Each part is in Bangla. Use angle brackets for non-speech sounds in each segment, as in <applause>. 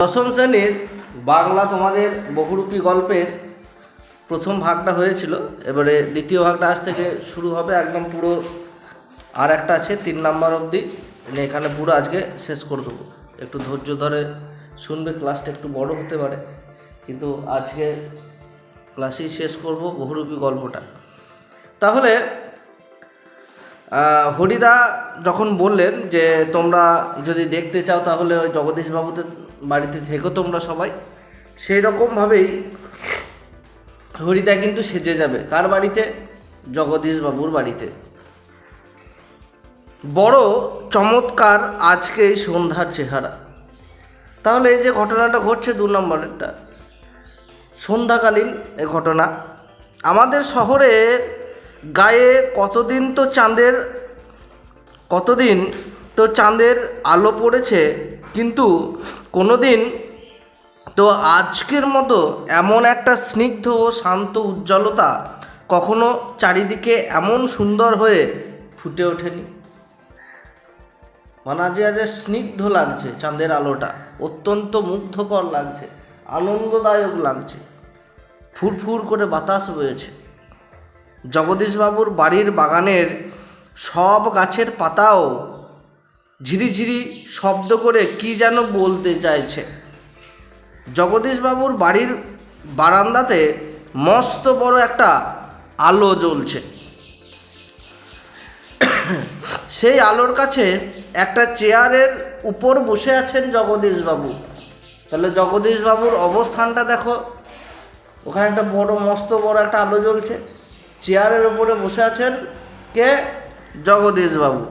দশম শ্রেণির বাংলা তোমাদের বহুরূপী গল্পের প্রথম ভাগটা হয়েছিল। এবারে দ্বিতীয় ভাগটা আজ থেকে শুরু হবে, একদম পুরো আর একটা আছে, তিন নাম্বার অবধি। এখানে পুরো আজকে শেষ করে দেবো। একটু ধৈর্য ধরে শুনবে ক্লাসটা একটু বড় হতে পারে। কিন্তু আজকে ক্লাসেই শেষ করব বহুরূপী গল্পটা। তাহলে হরিদা যখন বললেন যে তোমরা যদি দেখতে চাও তাহলে ওই জগদীশবাবুদের বাড়িতে থেকো তোমরা সবাই। সেই রকমভাবেই হরিদা কিন্তু সেজে যাবে। কার বাড়িতে? জগদীশবাবুর বাড়িতে। বড় চমৎকার আজকে সন্ধ্যার চেহারা। তাহলে এই যে ঘটনাটা ঘটছে দু নম্বরেরটা। সন্ধ্যাকালীন এ ঘটনা। আমাদের শহরের গায়ে কতদিন তো চাঁদের, কতদিন তো চাঁদের আলো পড়েছে, কিন্তু কোনো দিন তো আজকের মতো এমন একটা স্নিগ্ধ ও শান্ত উজ্জ্বলতা কখনো চারিদিকে এমন সুন্দর হয়ে ফুটে ওঠেনি। মানে আজ আজ স্নিগ্ধ লাগছে চাঁদের আলোটা, অত্যন্ত মুগ্ধকর লাগছে, আনন্দদায়ক লাগছে। ফুরফুর করে বাতাস বয়েছে। জগদীশবাবুর বাড়ির বাগানের সব গাছের পাতাও ঝিরিঝিরি শব্দ করে কি যেন বলতে চাইছে। জগদীশবাবুর বাড়ির বারান্দাতে মস্ত বড় একটা আলো জ্বলছে। সেই আলোর কাছে একটা চেয়ারের উপর বসে আছেন জগদীশবাবু। তাহলে জগদীশবাবুর অবস্থানটা দেখো। ওখানে একটা বড়, মস্ত বড় একটা আলো জ্বলছে। চেয়ারের উপরে বসে আছেন কে? জগদীশবাবু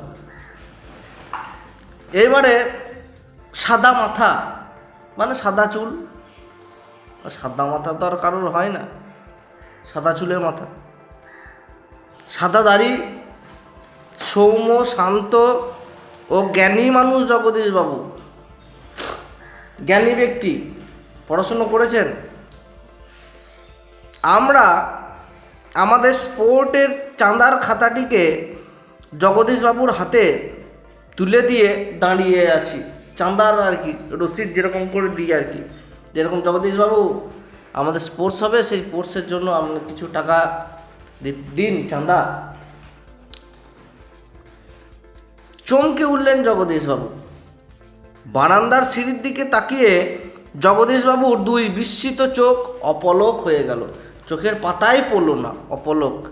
এইবারে সাদা মাথা মানে সাদা চুল। সাদা মাথা তো আর কারোর হয় না। সাদা চুলের মাথা। সাদা দাড়ি, সৌম্য, শান্ত ও জ্ঞানী মানুষ জগদীশবাবু জ্ঞানী ব্যক্তি। পড়াশুনো করেছেন। আমরা আমাদের স্পোর্টের চাঁদার খাতাটিকে জগদীশবাবুর হাতে তুলে দিয়ে দাঁড়িয়ে আছি। চাঁদার আর কি, রসিদ যেরকম করে দিই আর কি। যেরকম জগদীশবাবু আমাদের স্পোর্টস হবে, সেই স্পোর্টসের জন্য আপনি কিছু টাকা দিন চাঁদা। চমকে উঠলেন জগদীশবাবু। বারান্দার সিঁড়ির দিকে তাকিয়ে জগদীশবাবুর দুই বিস্মিত চোখ অপলক হয়ে গেল। চোখের পাতাই পড়ল না, অপলক।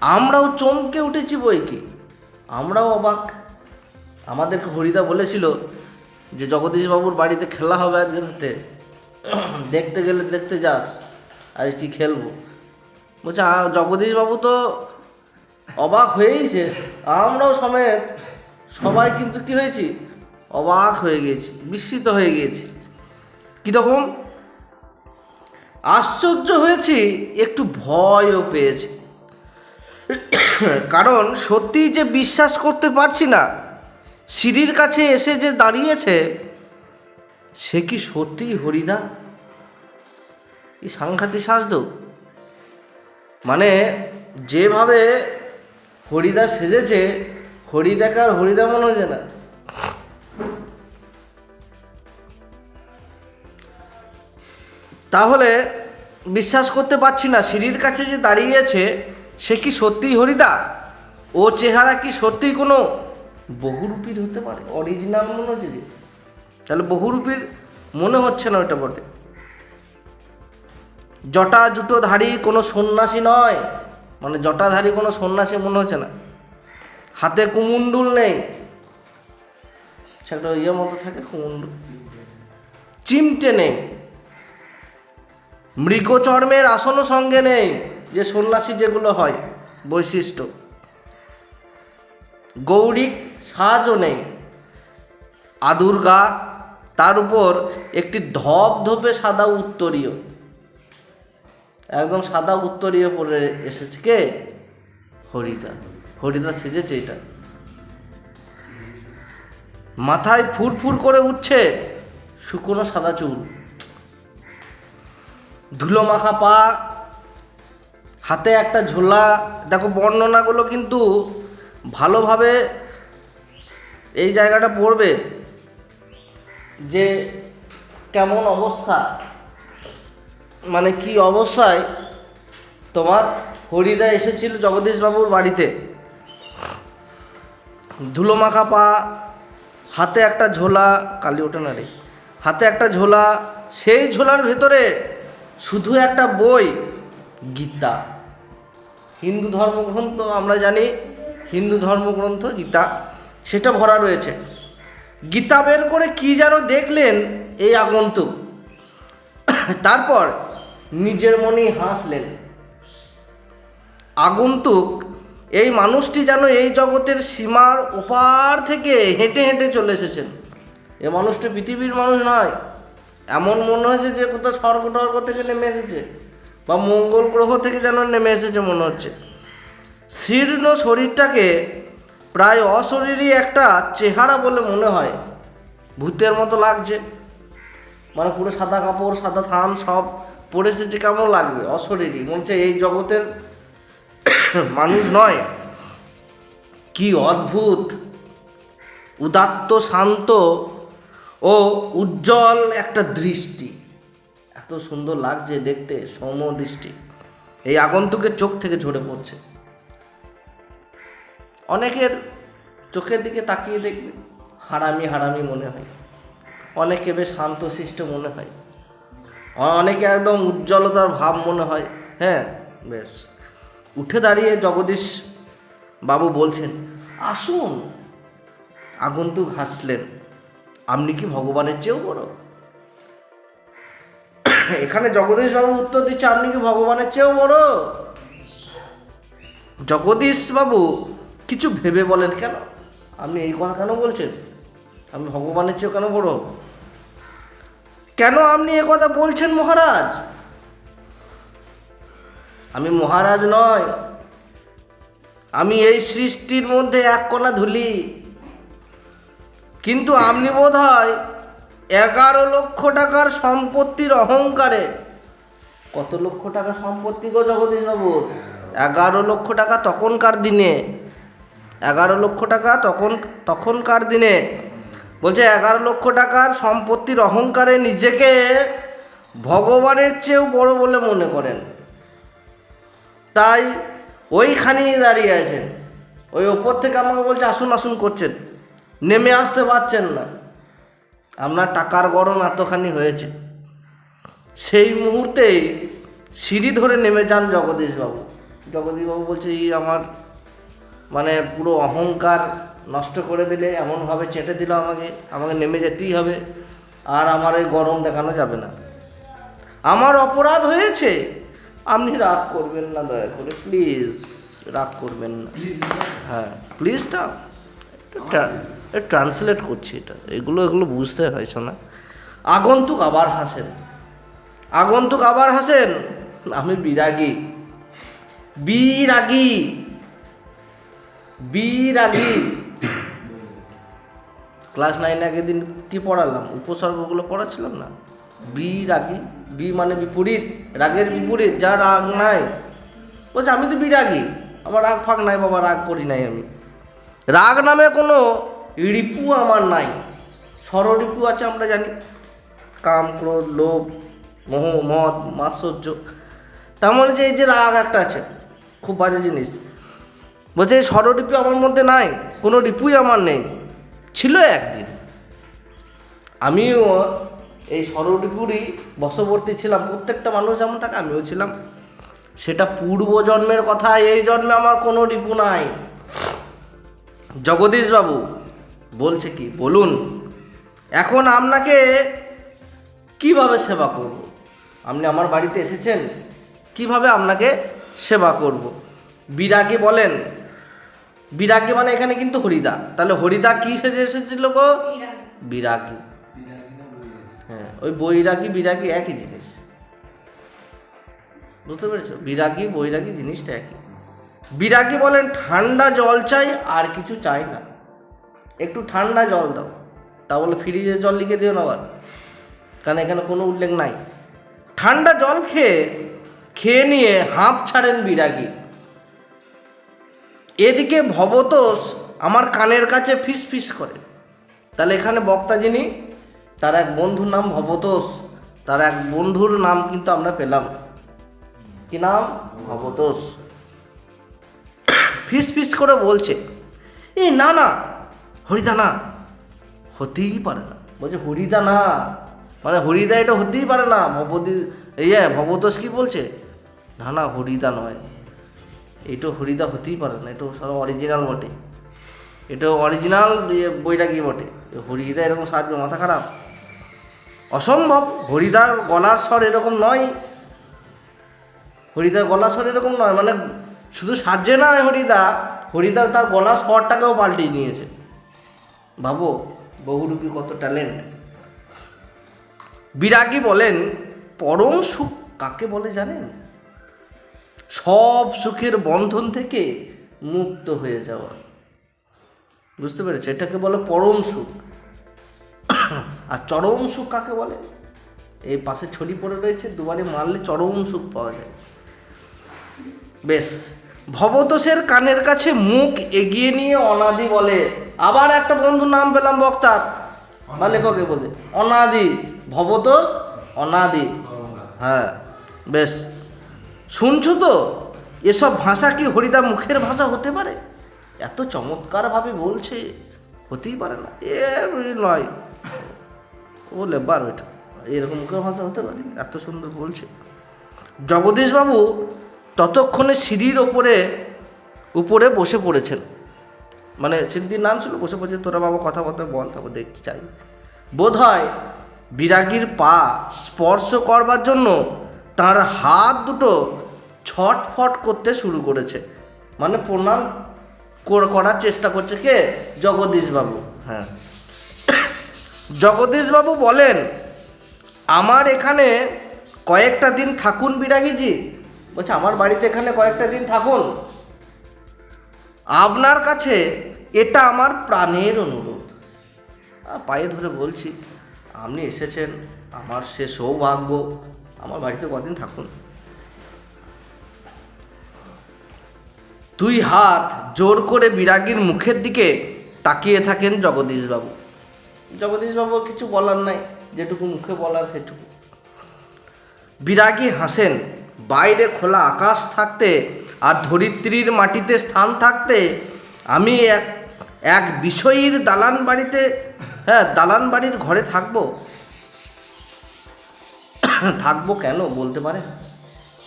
আমরাও চমকে উঠেছি বই কি? আমরাও অবাক। আমাদেরকে হরিদা বলেছিল যে, জগদীশবাবুর বাড়িতে খেলা হবে আজকে রাতে। দেখতে গেলে দেখতে যাস আর কি খেলব? বলছে, "আ- জগদীশবাবু তো অবাক হয়েইছে। আমরাও সমেত সবাই কিন্তু কি হয়েছি? অবাক হয়ে গিয়েছি, বিস্মিত হয়ে গিয়েছি। কীরকম? আশ্চর্য হয়েছি, একটু ভয়ও পেয়েছি। কারণ সত্যিই যে বিশ্বাস করতে পারছি না, সিঁড়ির কাছে এসে যে দাঁড়িয়েছে, সে কি সত্যিই হরিদা? এই সাংঘাতিক সাজতো মানে যেভাবে হরিদা সেজেছে, হরিদাকে আর হরিদা মনে হচ্ছে না। তাহলে বিশ্বাস করতে পারছি না, সিঁড়ির কাছে যে দাঁড়িয়েছে, সে কি সত্যিই হরিদা? ও চেহারা কি সত্যিই কোনো বহুরূপীর হতে পারে? অরিজিনাল মনে হচ্ছে যে। তাহলে বহুরূপীর মনে হচ্ছে না ওটা বটে। জটা জুটো ধারী কোনো সন্ন্যাসী নয়। মানে জটাধারী কোনো সন্ন্যাসী মনে হচ্ছে না। হাতে কুমুন্ডুল নেই। সে একটা ইয়ের মতো থাকে কুমুন্ডুল চিমটে নেই। মৃগচর্মের আসনও সঙ্গে নেই, যে সন্ন্যাসী যেগুলো হয়, বৈশিষ্ট্য। গৌরিক সাজও নেই। আদুর গা তার উপর একটি ধপধপে সাদা উত্তরীয়। একদম সাদা উত্তরীয় পরে এসেছে কে? হরিদা। হরিদা সেজেছে এটা। মাথায় ফুরফুর করে উঠছে শুকনো সাদা চুল। ধুলো মাখা পা, হাতে একটা ঝোলা। দেখো, বর্ণনাগুলো কিন্তু ভালোভাবে এই জায়গাটা পড়বে যে কেমন অবস্থা। মানে কি অবস্থায় তোমার হরিদা এসেছিল জগদীশবাবুর বাড়িতে। ধুলো মাখা পা, হাতে একটা ঝোলা, কালি ওঠে না রে। হাতে একটা ঝোলা, সেই ঝোলার ভেতরে শুধু একটা বই, গীতা। হিন্দু ধর্মগ্রন্থ আমরা জানি, হিন্দু ধর্মগ্রন্থ, গীতা, সেটা ভরা রয়েছে। গীতা বের করে কি যেন দেখলেন এই আগন্তুক। তারপর নিজের মনেই হাসলেন। আগন্তুক, এই মানুষটি যেন এই জগতের সীমার ওপার থেকে হেঁটে হেঁটে চলে এসেছেন। এ মানুষটি পৃথিবীর মানুষ নয়। এমন মনে হয়েছে যে কোথাও স্বর্গ টর্গ থেকে নেমে এসেছে বা মঙ্গল গ্রহ থেকে যেন নেমে এসেছে মনে হচ্ছে। শীর্ণ শরীরটাকে প্রায় অশরীরই একটা চেহারা বলে মনে হয়। ভূতের মতো লাগছে। মানে পুরো সাদা কাপড়, সাদা থান সব পরে এসেছে, কেমন লাগবে? অশরীরই। বলছে এই জগতের <coughs> মানুষ নয়। কি অদ্ভুত! উদাত্ত, শান্ত ও উজ্জ্বল একটা দৃষ্টি। এত সুন্দর লাগছে দেখতে সমদৃষ্টি এই আগন্তুকের চোখ থেকে ঝরে পড়ছে। অনেকের চোখের দিকে তাকিয়ে দেখবে, হারামি হারামি মনে হয়। অনেকে বেশ শান্তশিষ্ট মনে হয়। অনেকে একদম উজ্জ্বলতার ভাব মনে হয়। হ্যাঁ বেশ। উঠে দাঁড়িয়ে জগদীশ বাবু বলছেন, আসুন। আগন্তুক হাসলেন। আপনি কি ভগবানের চেয়েও বড়? এখানে জগদীশ বাবু উত্তর দিচ্ছে, আপনি কি ভগবানের চেয়েও বড়? জগদীশ বাবু কিছু ভেবে বলেন কেন? আপনি এই কথা কেন বলছেন? আমি ভগবানের চেয়েও কেন বড়? কেন আপনি এ কথা বলছেন মহারাজ? আমি মহারাজ নয়। আমি এই সৃষ্টির মধ্যে এক কণা ধুলি। কিন্তু আপনি বোধ হয় এগারো লক্ষ টাকার সম্পত্তির অহংকারে। কত লক্ষ টাকা সম্পত্তি গো জগদীশ বাবুর এগারো লক্ষ টাকা তখনকার দিনে। এগারো লক্ষ টাকা তখন, তখনকার দিনে। বলছে এগারো লক্ষ টাকার সম্পত্তির অহংকারে নিজেকে ভগবানের চেয়েও বড় বলে মনে করেন। তাই ওইখানেই দাঁড়িয়ে আছেন। ওই ওপর থেকে আমাকে বলছে, আসুন আসুন করছেন। নেমে আসতে পারছেন না। আপনার টাকার গরম এতখানি হয়েছে। সেই মুহূর্তেই সিঁড়ি ধরে নেমে যান জগদীশবাবু। জগদীশবাবু বলছে, এই আমার মানে পুরো অহংকার নষ্ট করে দিলে, এমনভাবে চেটে দিল আমাকে আমাকে নেমে যেতেই হবে, আর আমার এই গরম দেখানো যাবে না। আমার অপরাধ হয়েছে। আপনি রাগ করবেন না, দয়া করে প্লিজ রাগ করবেন না। হ্যাঁ প্লিজটা ট্রান্সলেট করছি এটা। এগুলো এগুলো বুঝতে হয়, শোনা। আগন্তুক আবার হাসেন। আগন্তুক আবার হাসেন। আমি বিরাগী। বিরাগী। বিরাগী। ক্লাস নাইন আগের দিন কি পড়ালাম? উপসর্গগুলো পড়াচ্ছিলাম না? বি রাগী বি মানে বিপরীত, রাগের বিপরীত, যা রাগ নাই। বলছে, আমি তো বিরাগী। আমার রাগ ফাগ নাই, বাবা, রাগ করি নাই আমি। রাগ নামে কোনো রিপু আমার নাই। ষড়রিপু আছে আমরা জানি। কাম, ক্রোধ, লোভ, মোহ, মদ, মাৎসর্য। তার মানে যে এই যে রাগ একটা আছে, খুব বাজে জিনিস। বলছে, এই ষড়রিপু আমার মধ্যে নাই, কোনো রিপুই আমার নেই। ছিল একদিন। আমিও এই ষড়রিপুরই বশবর্তী ছিলাম। প্রত্যেকটা মানুষ যেমন থাকে, আমিও ছিলাম। সেটা পূর্ব জন্মের কথা, এই জন্মে আমার কোনো রিপু নাই। জগদীশ বাবু বলছে কি বলুন এখন আপনাকে কীভাবে সেবা করব? আপনি আমার বাড়িতে এসেছেন কীভাবে আপনাকে সেবা করব? বিরাগী বলেন বিরাগী মানে এখানে কিন্তু হরিদা তাহলে হরিদা কি সেজে এসেছিল গো? বিরাগী? হ্যাঁ ওই বৈরাগী বিরাগী একই জিনিস। বুঝতে পেরেছ? বিরাগী বৈরাগী জিনিসটা একই। বিরাগী বলেন, ঠান্ডা জল চাই, আর কিছু চাই না। একটু ঠান্ডা জল দাও। তা বলে ফ্রিজে জল লিখে দিও না আবার। কারণ এখানে কোনো উল্লেখ নাই। ঠান্ডা জল খেয়ে খেয়ে নিয়ে হাঁপ ছাড়েন বিরাগী। এদিকে ভবতোষ আমার কানের কাছে ফিস ফিস করে। তাহলে এখানে বক্তা যিনি, তার এক বন্ধুর নাম ভবতোষ। তার এক বন্ধুর নাম কিন্তু আমরা পেলাম। কি নাম? ভবতোষ। ফিস ফিস করে বলছে। এই না না হরিদা না হতেই পারে না। বলছে হরিদা না মানে হরিদা এটা হতেই পারে না, ভবতী ইয়ে ভবতোষ কি বলছে? না না, হরিদা নয়। এটা হরিদা হতেই পারে না এটা সব অরিজিনাল বটে। এটা অরিজিনাল ইয়ে বইটা কি বটে? হরিদা এরকম সাজবে, মাথা খারাপ। অসম্ভব, হরিদার গলার স্বর এরকম নয়। হরিদার গলার স্বর এরকম নয় মানে শুধু সাজছে না হরিদা হরিদা তার গলার স্বরটাকেও পাল্টিয়ে নিয়েছে ভাবো বহুরূপী কত ট্যালেন্ট বিরাগী বলেন, পরম সুখ কাকে বলে জানেন? সব সুখের বন্ধন থেকে মুক্ত হয়ে যাওয়া। বুঝতে পেরেছে? এটাকে বলে পরম সুখ। আর চরম সুখ কাকে বলে? এই পাশে ছড়ি পড়ে রয়েছে, দুবারে মারলে চরম সুখ পাওয়া যায়। বেশ। ভবতোষের কানের কাছে মুখ এগিয়ে নিয়ে অনাদি বলে। আবার একটা বন্ধুর নাম পেলাম বক্তার বা লেখকে বলে। অনাদি। ভবতোষ, অনাদি। হ্যাঁ বেশ। শুনছো তো? এসব ভাষা কি হরিদা মুখের ভাষা হতে পারে? এত চমৎকারভাবে বলছে। হতেই পারে না। এ নয়। ও লেবার ওইটা। এরকম মুখের ভাষা হতে পারে? এত সুন্দর বলছে। জগদীশবাবু ততক্ষণে সিঁড়ির ওপরে, উপরে বসে পড়েছেন। মানে সিঁড়ির নাম ছিল বসে পড়েছে, তোরা বাবা কথা বলতে বল, তারপর দেখতে চাই। বোধ হয় বিরাগীর পা স্পর্শ করবার জন্য তার হাত দুটো ছটফট করতে শুরু করেছে। মানে প্রণাম করার চেষ্টা করছে কে? জগদীশবাবু। হ্যাঁ। জগদীশবাবু বলেন, আমার এখানে কয়েকটা দিন থাকুন বিরাগীজি। বলছে, আমার বাড়িতে এখানে কয়েকটা দিন থাকুন। আপনার কাছে এটা আমার প্রাণের অনুরোধ। পায়ে ধরে বলছি, আপনি এসেছেন, আমার সে সৌভাগ্য, আমার বাড়িতে কদিন থাকুন। দুই হাত জোর করে বিরাগীর মুখের দিকে তাকিয়ে থাকেন জগদীশবাবু। জগদীশবাবু কিছু বলার নাই, যেটুকু মুখে বলার সেটুকু। বিরাগী হাসেন বাইরে খোলা আকাশ থাকতে আর ধরিত্রীর মাটিতে স্থান থাকতে আমি এক এক বিষয়ীর দালান বাড়িতে হ্যাঁ দালান বাড়ির ঘরে থাকব। থাকব কেন বলতে পারে?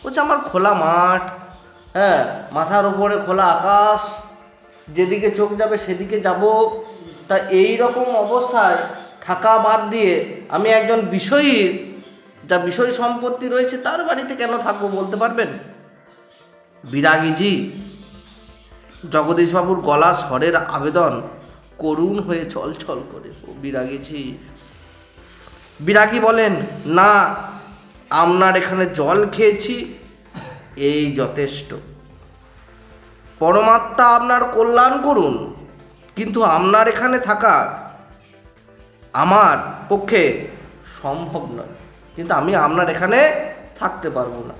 বলছে আমার খোলা মাঠ হ্যাঁ মাথার উপরে খোলা আকাশ, যেদিকে চোখ যাবে সেদিকে যাব। তা এই রকম অবস্থায় থাকা বাদ দিয়ে আমি একজন বিষয়ীর যা বিষয় সম্পত্তি রয়েছে তার বাড়িতে কেন থাকব বলতে পারবেন? বিরাগীজি, জগদীশবাবুর গলা স্বরের আবেদন করুণ হয়ে ছলছল করে। ও বিরাগীজি, বিরাগী বলেন, না, আপনার এখানে জল খেয়েছি, এই যথেষ্ট। পরমাত্মা আপনার কল্যাণ করুন, কিন্তু আপনার এখানে থাকা আমার পক্ষে সম্ভব নয়। কিন্তু আমি আপনার এখানে থাকতে পারব না।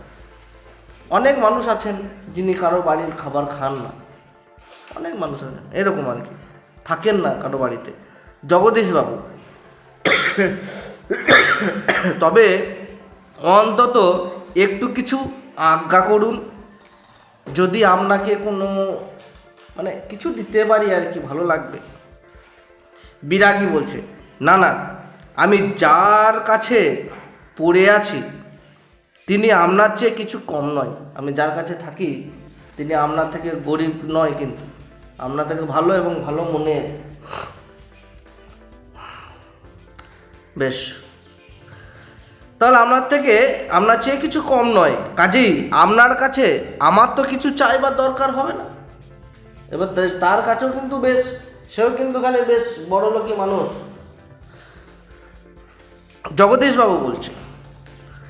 অনেক মানুষ আছেন যিনি কারও বাড়ির খাবার খান না। অনেক মানুষ আছেন, এরকম আর কি। থাকেন না কারও বাড়িতে। জগদীশবাবু তবে অন্তত একটু কিছু আজ্ঞা করুন। যদি আপনাকে কোনো মানে কিছু দিতে পারি আর কি, ভালো লাগবে। বিরাগী বলছে, না না, আমি যার কাছে পড়ে আছি, তিনি আপনার চেয়ে কিছু কম নয়। আমি যার কাছে থাকি, তিনি আপনার থেকে গরিব নয় কিন্তু। আপনার থেকে ভালো এবং ভালো মনে। বেশ। তাহলে আপনার থেকে আপনার চেয়ে কিছু কম নয়। কাজেই আপনার কাছে আমার তো কিছু চাইবার দরকার হবে না। এবার তার কাছেও কিন্তু বেশ, সেও কিন্তু খালি বেশ বড় লোকই মানুষ। জগদীশবাবু বলছে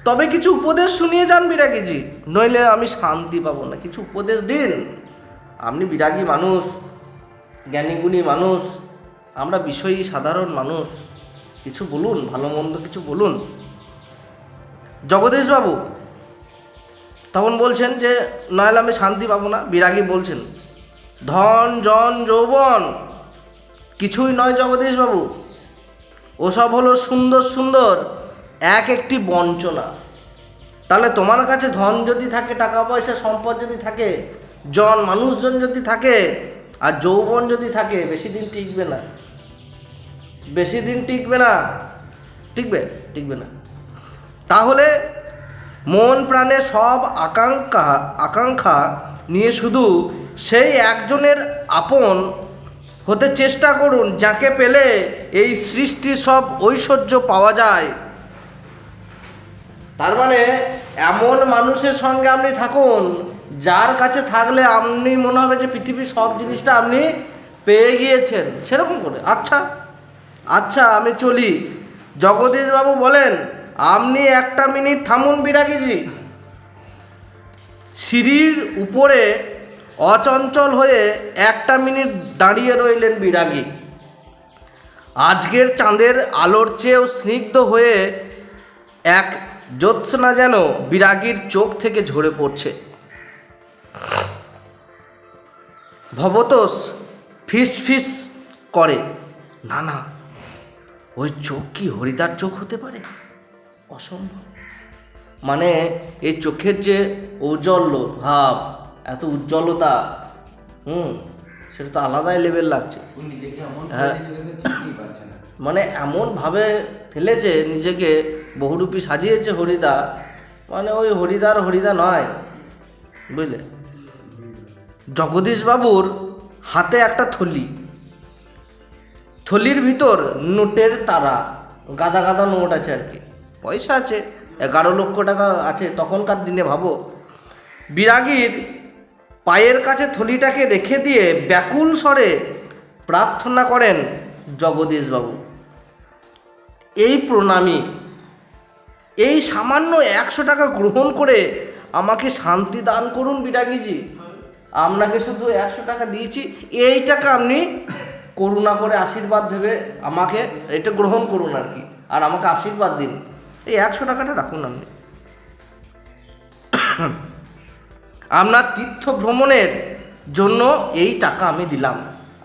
তবে কিছু উপদেশ শুনিয়ে যান বিরাগীজি। নইলে আমি শান্তি পাবো না। কিছু উপদেশ দিন। আপনি বিরাগী মানুষ, জ্ঞানীগুণী মানুষ, আমরা বিষয়ী সাধারণ মানুষ। কিছু বলুন, ভালো মন্দ কিছু বলুন। জগদীশবাবু, তখন বলছেন যে, নইলে আমি শান্তি পাবো না। বিরাগী বলছেন, ধন, জন, যৌবন, কিছুই নয় জগদীশবাবু। ওসব হলো সুন্দর সুন্দর। এক একটি বঞ্চনা। তাহলে তোমার কাছে ধন যদি থাকে টাকা পয়সা সম্পদ যদি থাকে, জন, মানুষজন যদি থাকে, আর যৌবন যদি থাকে, বেশি দিন টিকবে না। বেশি দিন টিকবে না। টিকবে? টিকবে না। তাহলে মন প্রাণে সব আকাঙ্ক্ষা আকাঙ্ক্ষা নিয়ে শুধু সেই একজনের আপন হতে চেষ্টা করুন, যাকে পেলে এই সৃষ্টির সব ঐশ্বর্য পাওয়া যায়। তার মানে এমন মানুষের সঙ্গে আপনি থাকুন, যার কাছে থাকলে আপনি মনে হবে যে পৃথিবীর সব জিনিসটা আপনি পেয়ে গিয়েছেন। সেরকম করে। আচ্ছা আচ্ছা আমি চলি। জগদীশবাবু বলেন, আপনি একটা মিনিট থামুন বিরাগীজি। সিঁড়ির উপরে অচঞ্চল হয়ে একটা মিনিট দাঁড়িয়ে রইলেন বিরাগী। আজকের চাঁদের আলোর চেয়েও স্নিগ্ধ হয়ে এক জ্যোৎস্না যেন বিরাগীর চোখ থেকে ঝরে পড়ছে। ভবতোষ ফিস ফিস করে না না ওই চোখ কি হরিদার চোখ হতে পারে? অসম্ভব। মানে এই চোখের যে ঔজ্জ্বল্য ভাব এত উজ্জ্বলতা হুম সেটা তো আলাদাই লেভেল লাগছে। হ্যাঁ। মানে এমনভাবে ফেলেছে নিজেকে বহুরূপী সাজিয়েছে হরিদা মানে ওই হরিদার হরিদা নয়, বুঝলে? জগদীশবাবুর হাতে একটা থলি। থলির ভিতর নোটের তারা, গাদা গাদা নোট আছে আর কি। পয়সা আছে, এগারো লক্ষ টাকা আছে, তখনকার দিনে ভাবো। বিরাগীর পায়ের কাছে থলিটাকে রেখে দিয়ে ব্যাকুল স্বরে প্রার্থনা করেন জগদীশবাবু। এই প্রণামী, এই সামান্য একশো টাকা গ্রহণ করে আমাকে শান্তি দান করুন বিরাগীজি। আপনাকে শুধু একশো টাকা দিয়েছি, এই টাকা আপনি করুণা করে আশীর্বাদ ভেবে আমাকে এটা গ্রহণ করুন আর কি, আর আমাকে আশীর্বাদ দিন। এই একশো টাকাটা রাখুন আপনি। আপনার তীর্থ ভ্রমণের জন্য এই টাকা আমি দিলাম।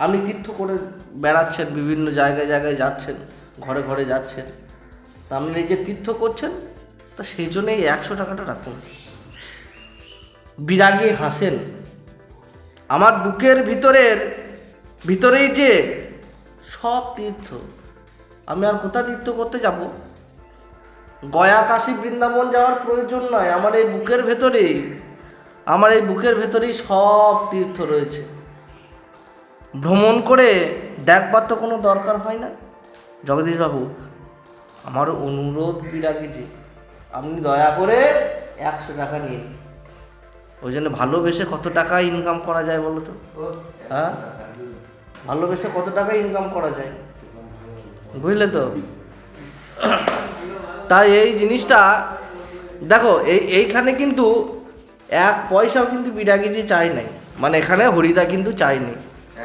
আপনি তীর্থ করে বেড়াচ্ছেন, বিভিন্ন জায়গায় জায়গায় যাচ্ছেন। ঘরে ঘরে যাচ্ছেন, তা আপনি যে তীর্থ করছেন? তা সেই জন্য এই একশো টাকাটা রাখুন। বিরাগে হাসেন, আমার বুকের ভিতরের, ভিতরেই যে সব তীর্থ, আমি আর কোথা তীর্থ করতে যাব? গয়া, কাশী, বৃন্দাবন যাওয়ার প্রয়োজন নয় আমার এই বুকের ভেতরেই, আমার এই বুকের ভেতরেই সব তীর্থ রয়েছে। ভ্রমণ করে দেখবার তো কোনো দরকার হয় না? জগদীশবাবু আমার অনুরোধ বিরাগীজি। আপনি দয়া করে একশো টাকা নিন। ওই জন্য ভালোবেসে কত টাকা ইনকাম করা যায় বলো তো? হ্যাঁ? ভালোবেসে কত টাকা ইনকাম করা যায়? বুঝলে তো? তাই এই জিনিসটা দেখো এই এইখানে কিন্তু এক পয়সাও কিন্তু বিরাগিজি চাই নাই। মানে এখানে হরিদা কিন্তু চাইনি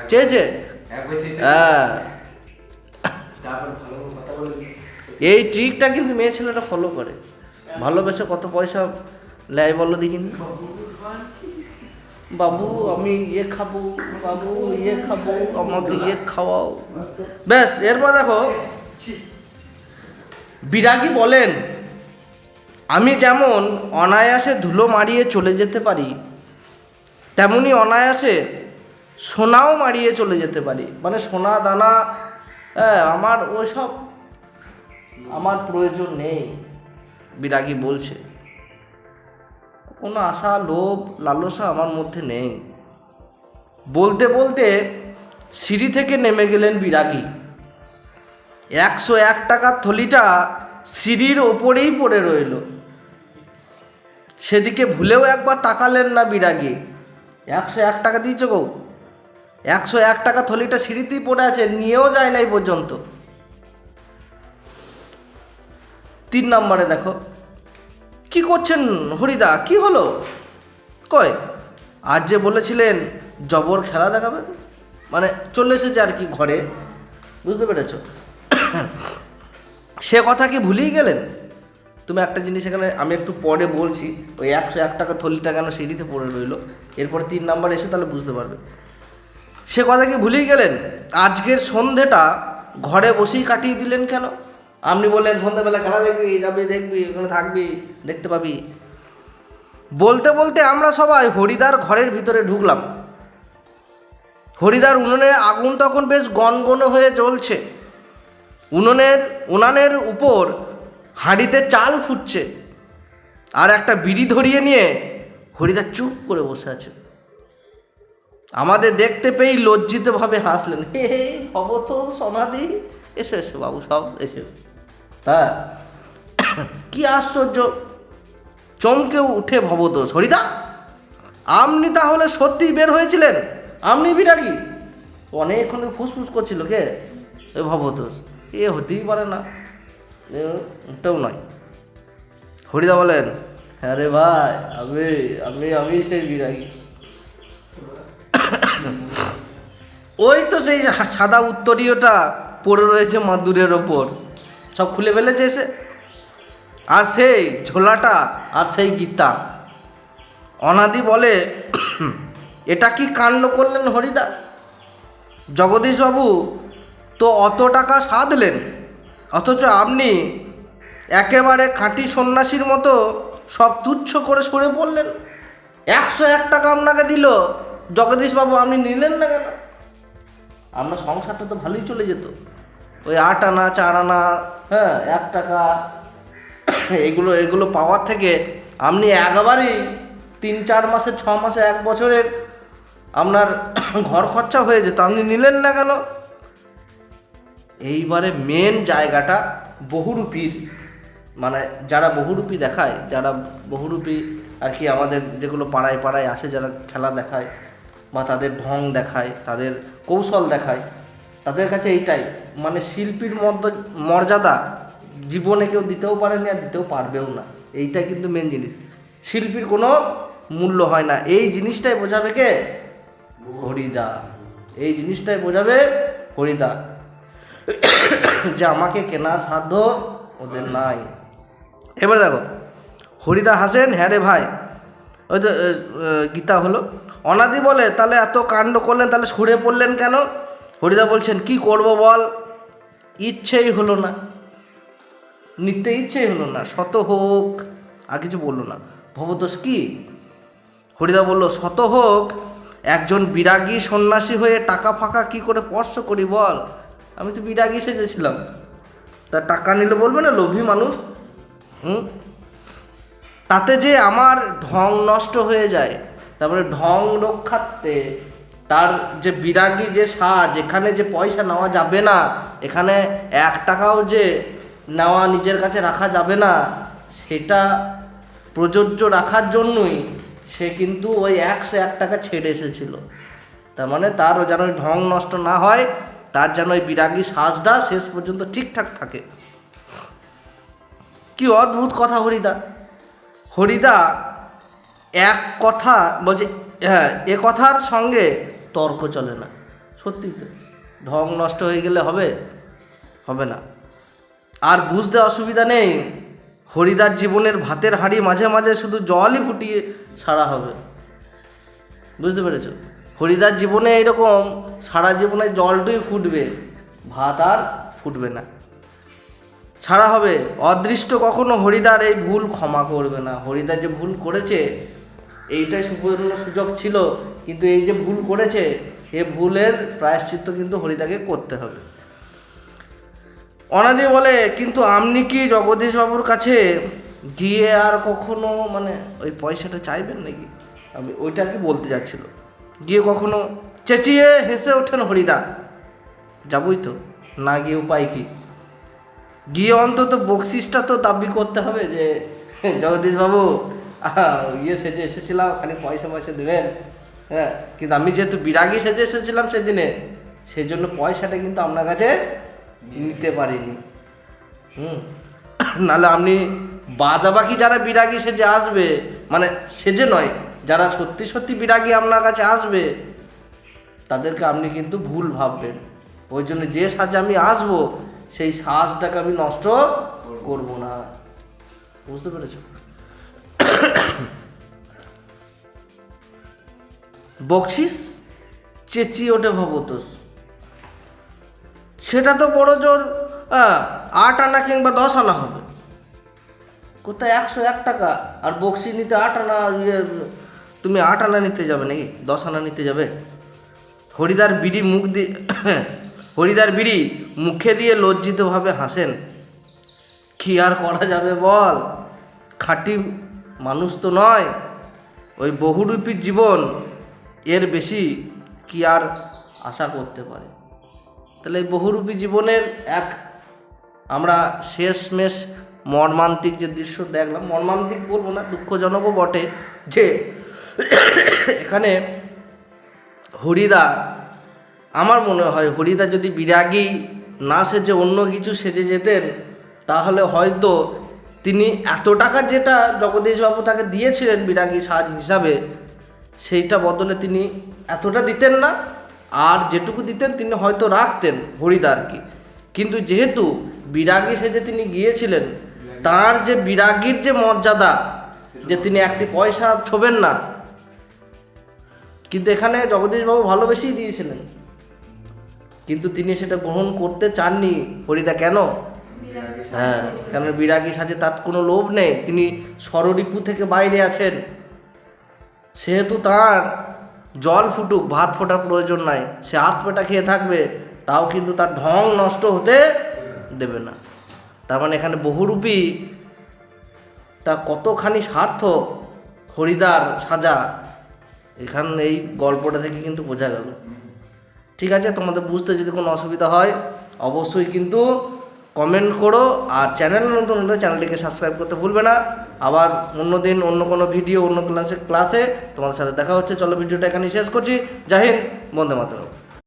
চেয়েছে? হ্যাঁ। এই ট্রিকটা কিন্তু মেয়ে ছেলেটা ফলো করে। ভালোবেসে কত পয়সা নেয় বলো দেখিনি? বাবু, আমি ইয়ে খাব, বাবু ইয়ে খাব, আমাকে ইয়ে খাওয়াও। ব্যাস, এরপর দেখো, বিরাগী বলেন, আমি যেমন অনায়াসে ধুলো মারিয়ে চলে যেতে পারি, তেমনি অনায়াসে সোনাও মারিয়ে চলে যেতে পারি। মানে সোনা দানা হ্যাঁ আমার ওইসব আমার প্রয়োজন নেই। বিরাগী বলছে। কোনো আশা, লোভ, লালসা আমার মধ্যে নেই। বলতে বলতে সিঁড়ি থেকে নেমে গেলেন বিরাগী। একশো এক টাকার থলিটা সিঁড়ির ওপরেই পড়ে রইল। সেদিকে ভুলেও একবার তাকালেন না বিরাগী। একশো এক টাকা দিয়েছ গো। একশো এক টাকা থলিটা সিঁড়িতেই পড়ে আছে, নিয়েও যায় না এই পর্যন্ত। তিন নম্বরে দেখো, কি করছেন হরিদা? কি হলো? কয় আজ যে বলেছিলেন জবর খেলা দেখাবেন মানে চলে এসেছে আর কি ঘরে, বুঝতে পেরেছ? <coughs> সে কথা কি ভুলেই গেলেন? তুমি একটা জিনিস এখানে আমি একটু পরে বলছি, ওই একশো এক টাকা থলিটা কেন সিঁড়িতে পড়ে রইল? এরপর তিন নাম্বার এসে তাহলে বুঝতে পারবে। সে কথা কি ভুলেই গেলেন? আজকের সন্ধেটা ঘরে বসেই কাটিয়ে দিলেন কেন? আপনি বললেন, সন্ধ্যাবেলা খেলা দেখবি, যাবি, দেখবি, ওখানে থাকবি, দেখতে পাবি। বলতে বলতে আমরা সবাই হরিদার ঘরের ভিতরে ঢুকলাম। হরিদার উনুনে আগুন তখন বেশ গনগন হয়ে জ্বলছে। উনুনের, উনানের উপর হাঁড়িতে চাল ফুটছে। আর একটা বিড়ি ধরিয়ে নিয়ে হরিদা চুপ করে বসে আছে। আমাদের দেখতে পেয়েই লজ্জিতভাবে হাসলেন। হে হে হব তো সমাধি। এসে এসে বাবু, সব এসে। তা, কি আশ্চর্য। চমকে উঠে ভবতোষ হরিদা আপনি তাহলে সত্যিই বের হয়েছিলেন? আপনি বিরাগী? অনেকক্ষণ ফুসফুস করছিল কে? এ ভবতোষ এ হতেই পারে না। এ ওটাও নয়। হরিদা বলেন হ্যাঁ রে ভাই, আমি আমি আমি সেই বিরাগী। ওই তো সেই সাদা উত্তরীয়টা পড়ে রয়েছে মাদুরের ওপর। সব খুলে ফেলেছে এসে। আর সেই ঝোলাটা, আর সেই গীতা। অনাদি বলে, এটা কি কাণ্ড করলেন হরিদা? জগদীশবাবু তো অত টাকা সাধলেন। অথচ আপনি একেবারে খাঁটি সন্ন্যাসীর মতো সব তুচ্ছ করে সরে পড়লেন। একশো এক টাকা আপনাকে দিল। জগদীশবাবু, আপনি নিলেন না কেন? আপনার সংসারটা তো ভালোই চলে যেত। ওই আট আনা, চার আনা হ্যাঁ এক টাকা, এগুলো এগুলো পাওয়ার থেকে আপনি একবারই তিন, চার মাসে, ছ মাসে, এক বছরের আপনার ঘর খরচা হয়ে যেত। আপনি নিলেন না কেন? এইবারে মেন জায়গাটা বহুরূপীর মানে যারা বহুরূপী দেখায়, যারা বহুরূপী আর কি আমাদের যেগুলো পাড়ায় পাড়ায় আসে, যারা খেলা দেখায় বা তাদের ঢং দেখায়, তাদের কৌশল দেখায়, তাদের কাছে এইটাই। মানে শিল্পীর মধ্য মর্যাদা জীবনে কেউ দিতেও পারেনি আর দিতেও পারবেও না। এইটা কিন্তু মেন জিনিস। শিল্পীর কোনো মূল্য হয় না। এই জিনিসটাই বোঝাবে কে? হরিদা। এই জিনিসটাই বোঝাবে হরিদা। যে আমাকে কেনার সাধ্য ওদের নাই। এবার দেখো, হরিদা হাসেন হ্যাঁ রে ভাই। ওই তো গীতা হলো। অনাদি বলে, তাহলে এত কাণ্ড করলেন, তাহলে সরে পড়লেন কেন? হরিদা বলছেন, কি করব বল? ইচ্ছেই হলো না। নিতে ইচ্ছেই হলো না। শত হোক, আর কিছু বলল না। ভবতোষ কি? হরিদা বলল, শত হোক, একজন বিরাগী সন্ন্যাসী হয়ে টাকা ফাঁকা কি করে স্পর্শ করি বল? আমি তো বিরাগী সেজেছিলাম। তা টাকা নিলে বলবে না, লোভী মানুষ? হুম? তাতে যে আমার ঢং নষ্ট হয়ে যায়, তারপরে ঢং রক্ষার্থে তার যে বিরাগী যে সাজ, এখানে যে পয়সা নেওয়া যাবে না, এখানে এক টাকাও যে নেওয়া নিজের কাছে রাখা যাবে না, সেটা প্রযোজ্য রাখার জন্যই সে কিন্তু ওই একশো এক টাকা ছেড়ে এসেছিল। তার মানে তার যেন ওই ঢং নষ্ট না হয়, তার যেন ওই বিরাগী সাজটা শেষ পর্যন্ত ঠিকঠাক থাকে। কি অদ্ভুত কথা হরিদা। হরিদা এক কথা বলছে হ্যাঁ এ কথার সঙ্গে তর্ক চলে না। সত্যি তো। ঢং নষ্ট হয়ে গেলে হবে হবে না। আর বুঝতে অসুবিধা নেই, হরিদার জীবনের ভাতের হাঁড়ি মাঝে মাঝে শুধু জলই ফুটিয়ে সারা হবে। বুঝতে পেরেছ? হরিদার জীবনে এরকম সারা জীবনে জলটুই ফুটবে, ভাত আর ফুটবে না। ছাড়া হবে। অদৃষ্ট কখনো হরিদার এই ভুল ক্ষমা করবে না। হরিদার যে ভুল করেছে, এইটাই সুবর্ণ সুযোগ ছিল। কিন্তু এই যে ভুল করেছে, এ ভুলের প্রায়শ্চিত্ত কিন্তু হরিদাকে করতে হবে। অনাদি বলে, কিন্তু আপনি কি জগদীশবাবুর কাছে গিয়ে আর কখনো মানে ওই পয়সাটা চাইবেন নাকি? আমি ওইটা আর কি বলতে যাচ্ছিল। গিয়ে কখনো চেঁচিয়ে হেসে ওঠেন হরিদা। যাবই তো, না গিয়ে উপায় কি? গিয়ে অন্তত বকশিসটা তো দাবি করতে হবে যে, <laughs> জগদীশবাবু ইয়ে সেজে এসেছিলাম খালি পয়সা পয়সা দেবেন। হ্যাঁ কিন্তু আমি যেহেতু বিরাগী সেজে এসেছিলাম সেদিনে সেই জন্য পয়সাটা কিন্তু আপনার কাছে নিতে পারিনি। হুম। <coughs> নাহলে আপনি বাদাবাকি যারা বিরাগী সেজে আসবে মানে সেজে নয়, যারা সত্যি সত্যি বিরাগী আপনার কাছে আসবে, তাদেরকে আপনি কিন্তু ভুল ভাববেন। ওই জন্য যে সাজে আমি আসব সেই শ্বাসটাকে আমি নষ্ট করব না। বুঝতে পেরেছ? বকশিস চেঁচিয়ে ওঠে ভবতোষ। সেটা তো বড় জোর আট আনা কিংবা দশ আনা হবে। কোথায় একশো এক টাকা? আর বক্সি নিতে আট আনা ইয়ে, তুমি আট আনা নিতে যাবে নাকি? দশ আনা নিতে যাবে? হরিদার বিড়ি মুখ দিয়ে হরিদার বিড়ি মুখে দিয়ে লজ্জিতভাবে হাসেন। কি আর করা যাবে বল? খাঁটি মানুষ তো নয়। ওই বহুরূপী জীবন এর বেশি কি আর আশা করতে পারে? তাহলে এই বহুরূপী জীবনের এক আমরা শেষমেশ মর্মান্তিক যে দৃশ্য দেখলাম, মর্মান্তিক বলব না, দুঃখজনকও বটে যে এখানে হরিদা আমার মনে হয় হরিদা যদি বিরাগী না সেজে অন্য কিছু সেজে যেতেন, তাহলে হয়তো তিনি এত টাকা যেটা জগদীশবাবু তাকে দিয়েছিলেন বিরাগী সাজ হিসাবে, সেইটা বদলে তিনি এতটা দিতেন না। আর যেটুকু দিতেন তিনি হয়তো রাখতেন হরিদা আর কি। কিন্তু যেহেতু বিরাগী সেজে তিনি গিয়েছিলেন, তার যে বিরাগীর যে মর্যাদা, যে তিনি একটি পয়সা ছোবেন না, কিন্তু এখানে জগদীশবাবু ভালোবেসেই দিয়েছিলেন। কিন্তু তিনি সেটা গ্রহণ করতে চাননি। হরিদা কেন? হ্যাঁ কেন বিরাগী সাজে তার কোনো লোভ নেই? তিনি স্বররিপু থেকে বাইরে আছেন। সেহেতু তার জল ফুটুক, ভাত ফোটার প্রয়োজন নাই। সে হাত পেটা খেয়ে থাকবে, তাও কিন্তু তার ঢং নষ্ট হতে দেবে না। তার মানে এখানে বহুরূপী তা কতখানি সার্থক হরিদার সাজা। এখান এই গল্পটা থেকে কিন্তু বোঝা গেল। ঠিক আছে? তোমাদের বুঝতে যদি কোনো অসুবিধা হয়, অবশ্যই কিন্তু কমেন্ট করো আর চ্যানেল নতুন হলে চ্যানেলটিকে সাবস্ক্রাইব করতে ভুলবে না। আবার অন্য দিন অন্য কোনো ভিডিও অন্য ক্লাসে ক্লাসে তোমাদের সাথে দেখা হচ্ছে। চলো ভিডিওটা এখানে শেষ করছি। জাহিন বন্দে মাতরম।